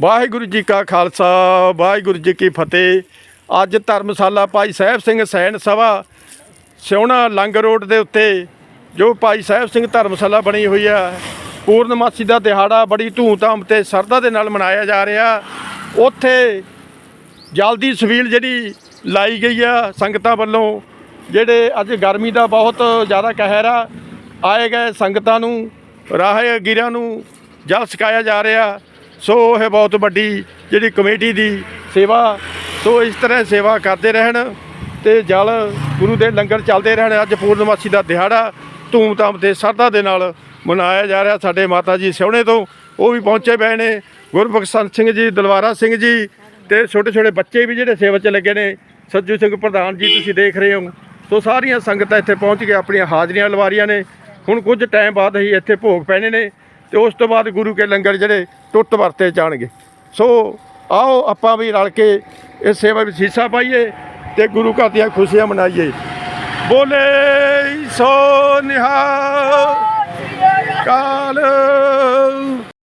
ਵਾਹਿਗੁਰੂ ਜੀ ਕਾ ਖਾਲਸਾ, ਵਾਹਿਗੁਰੂ ਜੀ ਕੀ ਫਤਿਹ। ਅੱਜ ਧਰਮਸ਼ਾਲਾ ਭਾਈ ਸਾਹਿਬ ਸਿੰਘ ਸੈਨ ਸਭਾ, ਸਿਉਣਾ ਲੰਗ ਰੋਡ ਦੇ ਉੱਤੇ, ਜੋ ਭਾਈ ਸਾਹਿਬ ਸਿੰਘ ਧਰਮਸ਼ਾਲਾ ਬਣੀ ਹੋਈ ਆ। ਪੂਰਨਮਾਸੀ ਦਾ ਦਿਹਾੜਾ ਬੜੀ ਧੂਮਧਾਮ ਤੇ ਸਰਦਾ ਦੇ ਨਾਲ ਮਨਾਇਆ ਜਾ ਰਿਹਾ। ਉੱਥੇ ਜਲਦੀ ਸਵੀਲ ਜਿਹੜੀ ਲਾਈ ਗਈ ਆ ਸੰਗਤਾਂ ਵੱਲੋਂ, ਜਿਹੜੇ ਅੱਜ ਗਰਮੀ ਦਾ ਬਹੁਤ ਜ਼ਿਆਦਾ ਕਹਿਰ ਆ, ਆਏ ਗਏ ਸੰਗਤਾਂ ਨੂੰ ਰਾਹੇ ਨੂੰ ਜਲ ਛਕਾਇਆ ਜਾ ਰਿਹਾ। ਸੋ ਇਹ ਬਹੁਤ ਵੱਡੀ ਜਿਹੜੀ ਕਮੇਟੀ ਦੀ ਸੇਵਾ, ਸੋ ਇਸ ਤਰ੍ਹਾਂ ਸੇਵਾ ਕਰਦੇ ਰਹਿਣ ਤੇ ਜਲ ਗੁਰੂ ਦੇ ਲੰਗਰ ਚੱਲਦੇ ਰਹਿਣ। ਅੱਜ ਪੂਰਨਮਾਸੀ ਦਾ ਦਿਹਾੜਾ ਧੂਮਧਾਮ ਤੇ ਸਰਦਾ ਦੇ ਨਾਲ ਮਨਾਇਆ ਜਾ ਰਿਹਾ ਸਾਡੇ ਮਾਤਾ ਜੀ ਸਿਉਣੇ ਤੋਂ। ਉਹ ਵੀ ਪਹੁੰਚੇ ਪਏ ਨੇ। ਗੁਰਬਖਸ਼ ਸਿੰਘ ਜੀ, ਦਲਵਾਰਾ ਸਿੰਘ ਜੀ ਤੇ ਛੋਟੇ ਛੋਟੇ ਬੱਚੇ ਵੀ ਜਿਹੜੇ ਸੇਵਾ 'ਚ ਲੱਗੇ ਨੇ। ਸੱਜੂ ਸਿੰਘ ਪ੍ਰਧਾਨ ਜੀ, ਤੁਸੀਂ ਦੇਖ ਰਹੇ ਹੋ। ਸੋ ਸਾਰੀਆਂ ਸੰਗਤਾਂ ਇੱਥੇ ਪਹੁੰਚ ਕੇ ਆਪਣੀਆਂ ਹਾਜ਼ਰੀਆਂ ਲਵਾਰੀਆਂ ਨੇ। ਹੁਣ ਕੁਝ ਟਾਈਮ ਬਾਅਦ ਹੀ ਇੱਥੇ ਭੋਗ ਪੈਣੇ ਨੇ। ਤੇ ਉਸ ਤੋਂ ਬਾਅਦ ਗੁਰੂ ਕੇ ਲੰਗਰ ਜਿਹੜੇ ਟੁੱਟ ਵਰਤੇ ਜਾਣਗੇ। ਸੋ ਆਓ ਆਪਾਂ ਵੀ ਰਲ ਕੇ ਇਸ ਸੇਵਾ ਵਿੱਚ ਹਿੱਸਾ ਪਾਈਏ ਤੇ ਗੁਰੂ ਘਰ ਦੀਆਂ ਖੁਸ਼ੀਆਂ ਮਨਾਈਏ। ਬੋਲੇ ਸੋ ਨਿਹਾਲ, ਕਾਲ